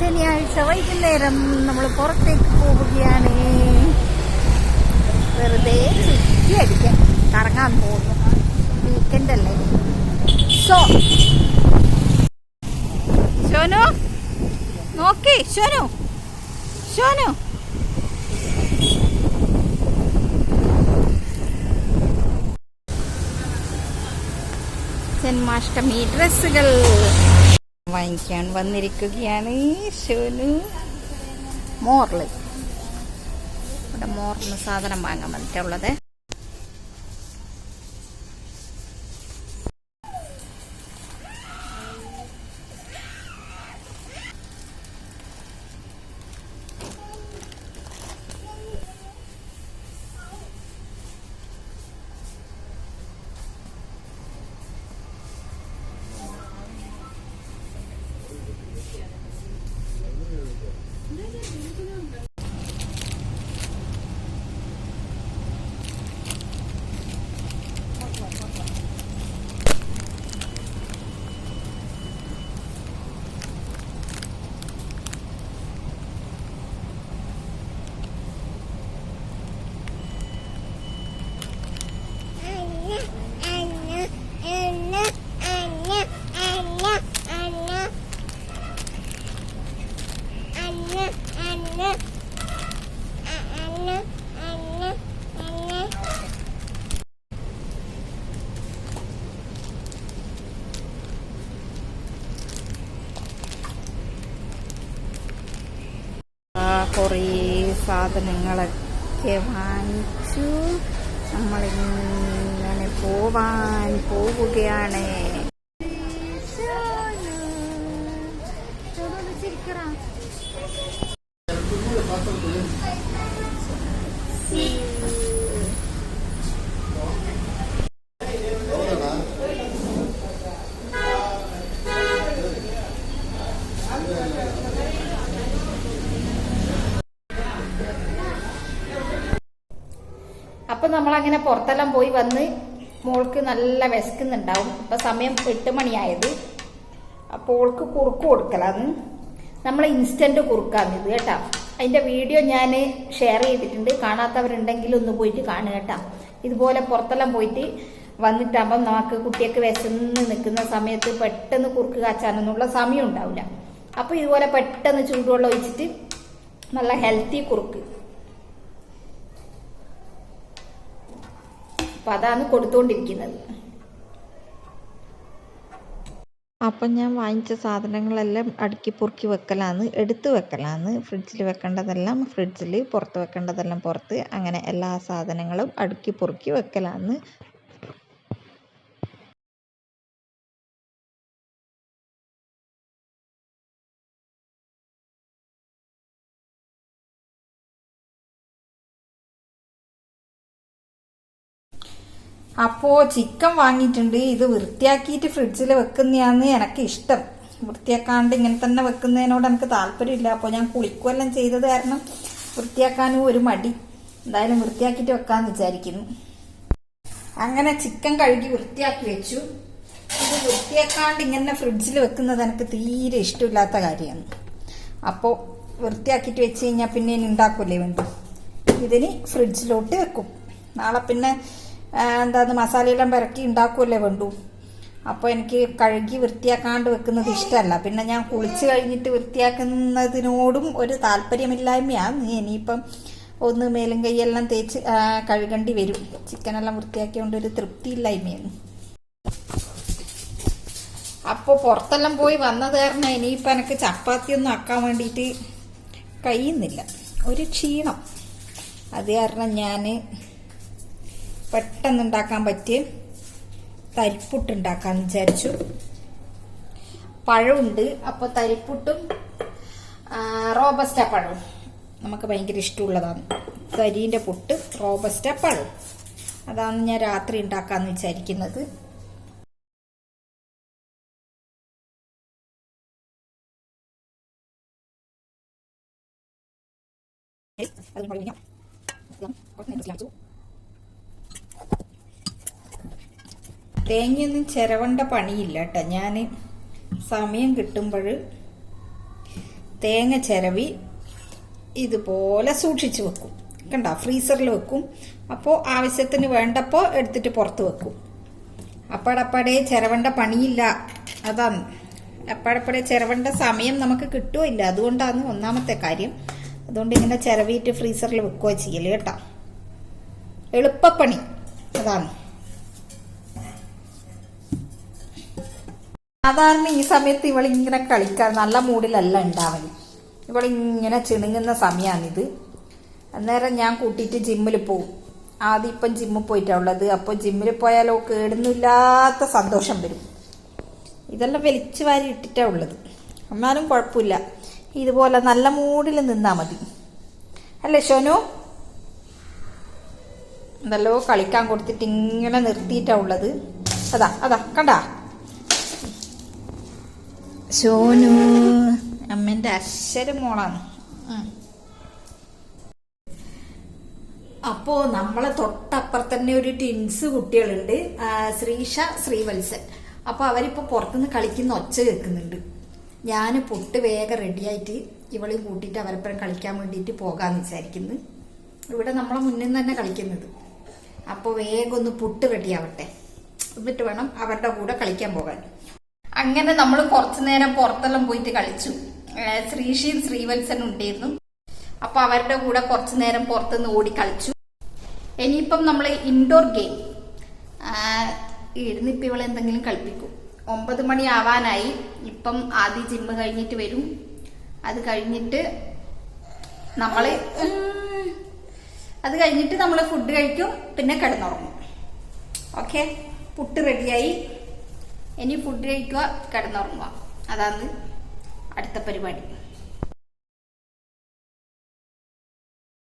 ശനിയാഴ്ച വൈകുന്നേരം നമ്മൾ പുറത്തേക്ക് പോവുകയാണ്. വെറുതെ ചുറ്റി അടിക്കാൻ കറങ്ങാൻ പോകുന്നു. വീക്കെൻഡ് അല്ലേ? സോ ഷോനു നോക്കി ഷോനു ഷോനു. ജന്മാഷ്ടമി ഡ്രസ്സുകൾ. വാങ്ങിക്കാൻ വന്നിരിക്കുകയാണ് ഷോനു മോറിൽ ഇവിടെ മോറിന് സാധനം വാങ്ങാൻ വന്നിട്ടുള്ളത്. കുറേ സാധനങ്ങളൊക്കെ വാങ്ങിച്ചു. നമ്മളിങ്ങനെ പോവാൻ പോവുകയാണ്. അപ്പൊ നമ്മളങ്ങനെ പുറത്തെല്ലാം പോയി വന്ന് മോൾക്ക് നല്ല വിശക്കുന്നുണ്ടാവും. ഇപ്പൊ സമയം എട്ട് മണിയായത്. അപ്പോൾ ഓൾക്ക് കുറുക്ക് കൊടുക്കലാന്ന്. നമ്മൾ ഇൻസ്റ്റന്റ് കുറുക്കാന്ന് ഇത് കേട്ടാ. അതിന്റെ വീഡിയോ ഞാൻ ഷെയർ ചെയ്തിട്ടുണ്ട്. കാണാത്തവരുണ്ടെങ്കിൽ ഒന്ന് പോയിട്ട് കാണുക കേട്ടോ. ഇതുപോലെ പുറത്തെല്ലാം പോയിട്ട് വന്നിട്ടാകുമ്പം നമുക്ക് കുട്ടിയൊക്കെ വിശന്ന് നിൽക്കുന്ന സമയത്ത് പെട്ടെന്ന് കുറുക്ക് കാച്ചാനൊന്നുള്ള സമയം ഉണ്ടാവില്ല. അപ്പോൾ ഇതുപോലെ പെട്ടെന്ന് ചൂടുവെള്ളം ഒഴിച്ചിട്ട് നല്ല ഹെൽത്തി കുറുക്ക്. അപ്പൊ അതാണ് കൊടുത്തുകൊണ്ടിരിക്കുന്നത് അപ്പം ഞാൻ വാങ്ങിച്ച സാധനങ്ങളെല്ലാം അടുക്കി പൊറുക്കി വെക്കലാന്ന് എടുത്ത് വെക്കലാന്ന് ഫ്രിഡ്ജിൽ വെക്കേണ്ടതെല്ലാം ഫ്രിഡ്ജിൽ പുറത്ത് വെക്കേണ്ടതെല്ലാം പുറത്ത് അങ്ങനെ എല്ലാ സാധനങ്ങളും അടുക്കി പൊറുക്കി വെക്കലാന്ന് അപ്പോ ചിക്കൻ വാങ്ങിയിട്ടുണ്ട്. ഇത് വൃത്തിയാക്കിയിട്ട് ഫ്രിഡ്ജിൽ വെക്കുന്നതാണ് എനിക്ക് ഇഷ്ടം വൃത്തിയാക്കാണ്ട് ഇങ്ങനെ തന്നെ വെക്കുന്നതിനോട് എനിക്ക് താല്പര്യമില്ല. അപ്പോൾ ഞാൻ കുളിക്കുമെല്ലാം ചെയ്തത് കാരണം വൃത്തിയാക്കാനും ഒരു മടി. എന്തായാലും വൃത്തിയാക്കിയിട്ട് വെക്കാന്ന് വിചാരിക്കുന്നു. അങ്ങനെ ചിക്കൻ കഴുകി വൃത്തിയാക്കി വെച്ചു. ഇത് വൃത്തിയാക്കാണ്ട് ഇങ്ങനെ ഫ്രിഡ്ജിൽ വെക്കുന്നത് എനിക്ക് തീരെ ഇഷ്ടമില്ലാത്ത കാര്യമാണ്. അപ്പോൾ വൃത്തിയാക്കിയിട്ട് വെച്ച് കഴിഞ്ഞാൽ പിന്നെ ഇനി ഉണ്ടാക്കൂലേ വേണ്ടു ഇതിന് ഫ്രിഡ്ജിലോട്ട് വെക്കും. നാളെ പിന്നെ എന്താന്ന് മസാലയെല്ലാം പിറക്കി ഉണ്ടാക്കുമല്ലേ വേണ്ടു. അപ്പോൾ എനിക്ക് കഴുകി വൃത്തിയാക്കാണ്ട് വെക്കുന്നത് ഇഷ്ടമല്ല പിന്നെ ഞാൻ കുളിച്ച് കഴിഞ്ഞിട്ട് വൃത്തിയാക്കുന്നതിനോടും ഒരു താല്പര്യമില്ലായ്മയാണ് ഇനിയിപ്പം ഒന്ന് മേലും കൈയെല്ലാം തേച്ച് കഴുകേണ്ടി വരും. ചിക്കനെല്ലാം വൃത്തിയാക്കിയോണ്ട് ഒരു തൃപ്തിയില്ലായ്മയാണ്. അപ്പോൾ പുറത്തെല്ലാം പോയി വന്നത് കാരണം ഇനിയിപ്പോൾ എനിക്ക് ചപ്പാത്തി ഒന്നും ആക്കാൻ വേണ്ടിയിട്ട് കഴിയുന്നില്ല. ഒരു ക്ഷീണം. അത് കാരണം ഞാൻ പെട്ടെന്ന് ഉണ്ടാക്കാൻ പറ്റിയ തരിപ്പുട്ട് ഉണ്ടാക്കാന്ന് വിചാരിച്ചു. പഴമുണ്ട് അപ്പോൾ തരിപ്പുട്ടും റോബസ്റ്റ പഴവും. നമുക്ക് ഭയങ്കര ഇഷ്ടമുള്ളതാണ്. തരീന്റെ പുട്ട് റോബസ്റ്റ പഴം. അതാണ് ഞാൻ രാത്രി ഉണ്ടാക്കാന്ന് വിചാരിക്കുന്നത്. തേങ്ങയൊന്നും ചിരവണ്ട പണിയില്ല കേട്ടോ. ഞാൻ സമയം കിട്ടുമ്പോൾ തേങ്ങ ചിരവി ഇതുപോലെ സൂക്ഷിച്ചു വെക്കും. കണ്ട? ഫ്രീസറിൽ വെക്കും. അപ്പോൾ ആവശ്യത്തിന് വേണ്ടപ്പോൾ എടുത്തിട്ട് പുറത്ത് വെക്കും. അപ്പടപ്പടെ ചിരവണ്ട പണിയില്ല. അതാണ്. അപ്പടപ്പടെ ചിരവണ്ട സമയം നമുക്ക് കിട്ടുമില്ല അതുകൊണ്ടാണ് ഒന്നാമത്തെ കാര്യം. അതുകൊണ്ട് ഇങ്ങനെ ചിരവിയിട്ട് ഫ്രീസറിൽ വെക്കുകയോ ചെയ്യൽ കേട്ടോ. എളുപ്പപ്പണി. അതാണ്. സാധാരണ ഈ സമയത്ത് ഇവളിങ്ങനെ കളിക്കാൻ നല്ല മൂഡിലല്ല ഉണ്ടാവൽ. ഇവളിങ്ങനെ ചിണുങ്ങുന്ന സമയമാണിത് അന്നേരം ഞാൻ കൂട്ടിയിട്ട് ജിമ്മിൽ പോവും. ആദ്യം ഇപ്പം ജിമ്മിൽ പോയിട്ടാണ് ഉള്ളത്. അപ്പോൾ ജിമ്മിൽ പോയാലോ കേടുന്നില്ലാത്ത സന്തോഷം വരും. ഇതെല്ലാം വലിച്ചു വാരി ഇട്ടിട്ടാണ് ഉള്ളത്. എന്നാലും കുഴപ്പമില്ല. ഇതുപോലെ നല്ല മൂഡിൽ നിന്നാൽ മതി. അല്ലേ ഷോനു? എന്തല്ലോ കളിക്കാൻ കൊടുത്തിട്ട് ഇങ്ങനെ നിർത്തിയിട്ടാണ് ഉള്ളത്. അതാ അതാ കണ്ടാ? ഷോനു അമ്മന്റെ അശ്വര മോളാണ്. അപ്പോ നമ്മളെ തൊട്ടപ്പുറത്ത് തന്നെ ഒരു ടിൻസ് കുട്ടികളുണ്ട്. ശ്രീഷ ശ്രീവത്സൻ. അപ്പൊ അവരിപ്പോ പുറത്തുനിന്ന് കളിക്കുന്ന ഒച്ച കേൾക്കുന്നുണ്ട്. ഞാൻ പൊട്ട് വേഗം റെഡിയായിട്ട് ഇവളെയും കൂട്ടിയിട്ട് അവരപ്പുറം കളിക്കാൻ വേണ്ടിയിട്ട് പോകാന്ന് വിചാരിക്കുന്നു. ഇവിടെ നമ്മളെ മുന്നിൽ നിന്ന് തന്നെ കളിക്കുന്നത്. അപ്പോൾ വേഗം ഒന്ന് പുട്ട് റെഡിയാവട്ടെ എന്നിട്ട് വേണം അവരുടെ കൂടെ കളിക്കാൻ പോകാൻ. അങ്ങനെ നമ്മൾ കുറച്ചു നേരം പുറത്തെല്ലാം പോയിട്ട് കളിച്ചു. ശ്രീഷിയും ശ്രീവത്സനും ഉണ്ടായിരുന്നു. അപ്പൊ അവരുടെ കൂടെ കുറച്ചു നേരം പുറത്തുനിന്ന് ഓടി കളിച്ചു. ഇനിയിപ്പം നമ്മൾ ഇൻഡോർ ഗെയിം ഇരുന്നിപ്പം ഇവളെ എന്തെങ്കിലും കളിപ്പിക്കും. ഒമ്പത് മണി ആവാനായി. ഇപ്പം ആദ്യം ജിമ്മ് കഴിഞ്ഞിട്ട് വരും. അത് കഴിഞ്ഞിട്ട് നമ്മൾ അത് കഴിഞ്ഞിട്ട് നമ്മൾ ഫുഡ് കഴിക്കും. പിന്നെ കിടന്നുറങ്ങും. ഓക്കെ പുട്ട് റെഡിയായി ഇനി ഫുഡ് കഴിക്കുക കിടന്നുറങ്ങുക. അതാണ് അടുത്ത പരിപാടി.